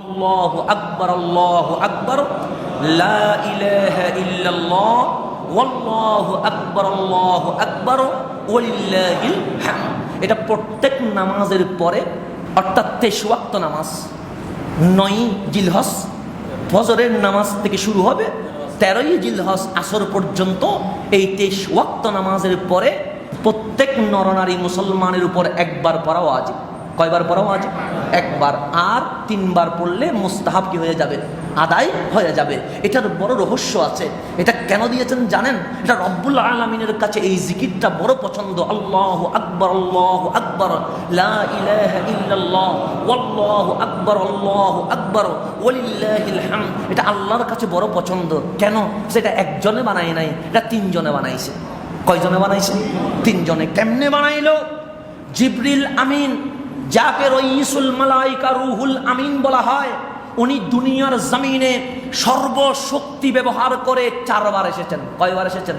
আল্লাহ আকবর আল্লাহ আকবর আকবর, আল্লাহু আকবর এটা প্রত্যেক নামাজের পরে, অর্থাৎ তেইশ ওয়াক্ত নামাজ, নয় জিলহস ফজরের নামাজ থেকে শুরু হবে, তেরোই জিলহস আসর পর্যন্ত এই তেইশ ওয়াক্ত নামাজের পরে প্রত্যেক নরনারী মুসলমানের উপর একবার পড়াও আছে কয়বার পড়াও আছে একবার। আর তিনবার পড়লে মুস্তাহাব কি হয়ে যাবে? আদায় হয়ে যাবে। এটার বড় রহস্য আছে। এটা কেন দিয়েছেন জানেন? এটা রব্বুল আলমিনের কাছে এই জিকিরটা বড় পছন্দ। আল্লাহ আকবর আল্লাহ আকবর। আকবর, আল্লাহু আকবর। এটা আল্লাহর কাছে বড় পছন্দ। কেন? সেটা একজনে বানায় নাই, এটা তিনজনে বানাইছে। কয়জনে বানাইছে? তিনজনে। কেমনে বানাইলো? জিবরিল আমিন যাকে রইসুল মালাইকা রুহুল আমিন বলা হয়, উনি দুনিয়ার জমিনে সর্বশক্তি ব্যবহার করে চারবার এসেছেন। কয়বার এসেছেন?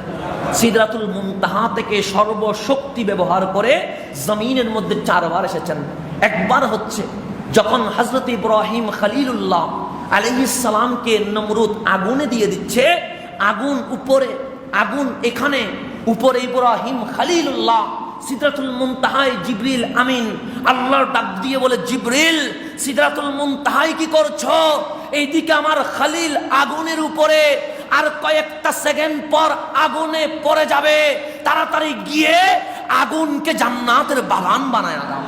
সিদরাতুল মুনতাহা থেকে সর্বশক্তি ব্যবহার করে জমিনের মধ্যে চারবার এসেছেন। একবার হচ্ছে, যখন হজরত ইব্রাহিম খালিলুল্লাহ আলহিসামকে নমরুদ আগুনে দিয়ে দিচ্ছে, আগুন উপরে, আগুন এখানে, উপরে ইব্রাহিম খালিলুল্লাহ সিদরাতুল মুনতাহায় জিবরিল, আমিন। আল্লাহর ডাক দিয়ে বলে, জিবরিল, সিদরাতুল মুনতাহায় কি করছ? এইদিকে আমার খালিল আগুনের উপরে আর কয়েকটা সেকেন্ড পর আগুনে পড়ে যাবে। তাড়াতাড়ি গিয়ে আগুনকে জান্নাতের বাগান বানায় দাও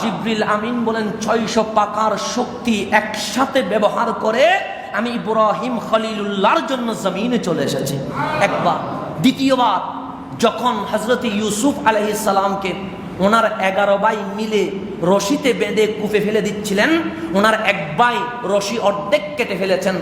জিবরিল, আমিন বলেন, ছয়শো পাকার শক্তি একসাথে ব্যবহার করে আমি ইব্রাহিম খলিলুল্লাহর জন্য জমিনে চলে এসেছি। একবার, দ্বিতীয়বার যখন হজরত ইউসুফ আলহিসাল্লামকে ওনার এগারো বাই মিলে রশিতে বেঁধে কুপে ফেলে দিচ্ছিলেন, ওনার এক বাই রশি অর্ধেক কেটে ফেলেছেন,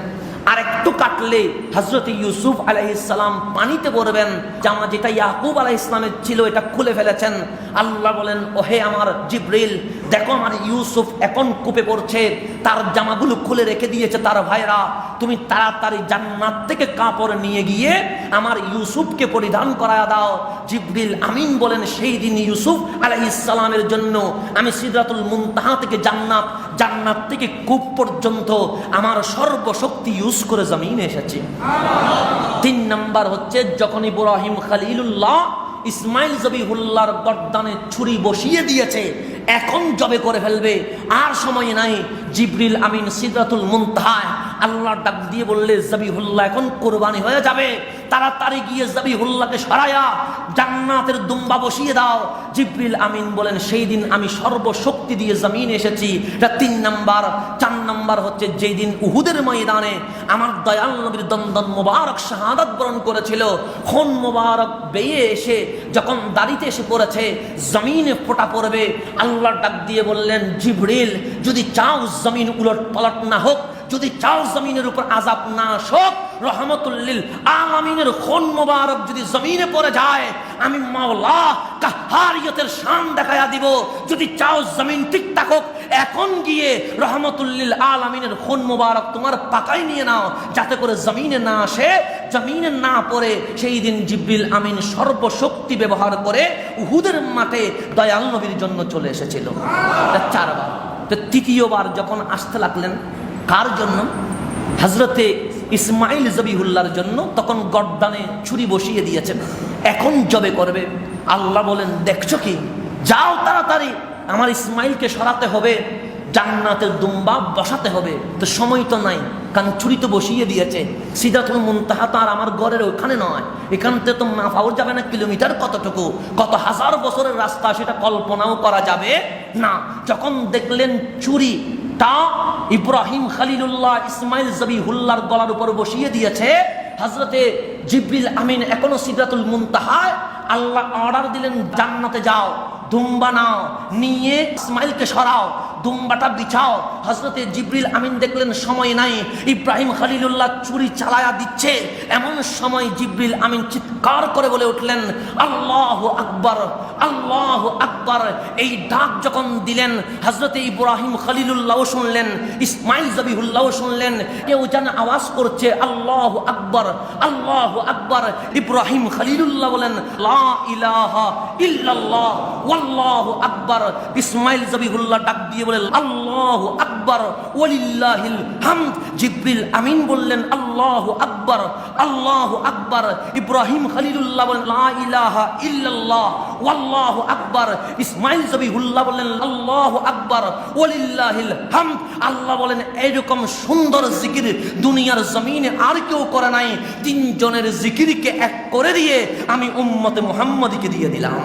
আরেক কাটলে হজরত ইউসুফ আলাইসালাম পানিতে পড়বেন জামা যেটা ইয়াকুব আলাহ ইসলামের ছিল, এটা খুলে ফেলেছেন। আল্লাহ বলেন, ওহে আমার জিব্রিল, দেখো আমার ইউসুফ এখন কূপে পড়ছে, তার জামাগুলো খুলে রেখে দিয়েছে তার ভাইরা তুমি তাড়াতাড়ি জান্নাত থেকে কাপড় নিয়ে গিয়ে আমার ইউসুফকে পরিধান করায় দাও। জিব্রিল আমিন বলেন, সেই দিন ইউসুফ আলাহ ইসলামের জন্য আমি সিদরাতুল মুনতাহা থেকে জান্নাত জান্নাত থেকে কূপ পর্যন্ত আমার সর্বশক্তি ইউজ করে জমিনে এসেছি। তিন নাম্বার হচ্ছে, যখন ইব্রাহিম খালিলুল্লাহ ইসমাইল জবিহুল্লাহর গর্দানে ছুরি বসিয়ে দিয়েছে, এখন জবে করে ফেলবে। আর সময় নাই, জিবরিল আমিন সিদ্ধাতুল মুনতাহায় আল্লাহ ডাক দিয়ে বললে, জবিহুল্লাহ, এখন কোরবানি হয়ে যাবে। তাড়াতাড়ি গিয়ে জবিহুল্লাহকে সরায়া জান্নাতের দুম্বা বসিয়ে দাও। জিব্রিল আমিন বলেন, সেই দিন আমি সর্বশক্তি দিয়ে জমিন এসেছি। এটা তিন নাম্বার। চার নাম্বার হচ্ছে, যেই দিন উহুদের ময়দানে আমার দয়াল নবীর দন্দন মোবারক শাহাদাত বরণ করেছিল, খন মোবারক বেয়ে এসে যখন দাড়িতে এসে পড়েছে, জমিনে ফোটা পড়বে। আল্লাহ ডাক দিয়ে বললেন, জিবরিল, যদি চাও জমিন উলট পালট না হোক যদি চাও জমিনের উপর আজাব না আসক রহমতুল্লিল আলামিনের খুন মোবারক যদি জমিনে পড়ে যায়, আমি মাওলা কাহারিয়তের শান দেখায়া দিব। যদি চাও জমিন ঠিক থাকুক, এখন গিয়ে রহমতুল্লিল আলামিনের খুন মোবারক তোমার পাকাই নিয়ে নাও, যাতে করে জমিনে না আসে। জমিনে না পড়ে, সেই দিন জিব্রিল আমিন সর্বশক্তি ব্যবহার করে উহুদের মাঠে দয়াল নবীর জন্য চলে এসেছিল। চারবার। তো তৃতীয়বার যখন আসতে লাগলেন কার জন্য? হজরতে ইসমাইল জবিহুল্লার জন্য তখন গড্ডানে ছুরি বসিয়ে দিয়েছেন। এখন জবে করবে। আল্লাহ বলেন, দেখছ কি? যাও তাড়াতাড়ি। আমার ইসমাইলকে সরাতে হবে। জান্নাতের দুম্বা বসাতে হবে। তো সময় তো নাই। কারণ ছুরি তো বসিয়ে দিয়েছে। সিধা তুমি মুনতাহা তো আর আমার ঘরের ওখানে নয়। এখান থেকে তো মাফাও যাবে না কিলোমিটার কতটুকু? কত হাজার বছরের রাস্তা সেটা কল্পনাও করা যাবে না। যখন দেখলেন চুরি তা ইব্রাহিম খালিলুল্লাহ ইসমাইল জবিহুল্লার গলার উপর বসিয়ে দিয়েছে। হজরতে জিব্রিল আমিন এখনও সিদ্ধাতুল মুনতাহায়, আল্লাহ অর্ডার দিলেন, জান্নাতে যাও, দুম্বা নাও, নিয়ে ইসমাইলকে সরাও। দুম্বাটা বিছাও। হজরতে জিব্রিল আমিন দেখলেন, সময় নাই। ইব্রাহিম খালিলুল্লাহ চুরি চালায়া দিচ্ছে। এমন সময় জিব্রিল আমিন চিৎকার করে বলে উঠলেন, আল্লাহ আকবর আল্লাহ আকবর। এই ডাক যখন দিলেন হজরতে ইব্রাহিম খালিলুল্লাহ শুনলেন, ইসমাইল জবিহুল্লাহ শুনলেন। কেউ যেন আওয়াজ করছে, আল্লাহ আকবর আল্লাহ আকবর। ইব্রাহিম খালিলুল্লাহ বলেন, লা ইলাহা ইল্লাল্লাহ, ওয়াল্লাহু আকবর। ইসমাইল জবিহুল্লাহ ডাক দিয়ে বলে আল্লাহ আকবর ওলিল্লাহিল হামদ। জিব্রিল আমিন বললেন, আল্লাহ আকবর আল্লাহ আকবর। ইব্রাহিম খলিলুল্লাহ বলেন, লা ইলাহা ইল্লাল্লাহ। ওয়াল্লাহ আকবর। ইসমাইল জবিহুল্লাহ বললেন, আল্লাহ আকবর ওলিল্লাহিল হামদ। আল্লাহ বলেন, এইরকম সুন্দর জিকির দুনিয়ার জমিনে আর কেউ করে নাই। তিনজনের জিকিরকে এক করে দিয়ে আমি উম্মতে মুহাম্মদীকে দিয়ে দিলাম।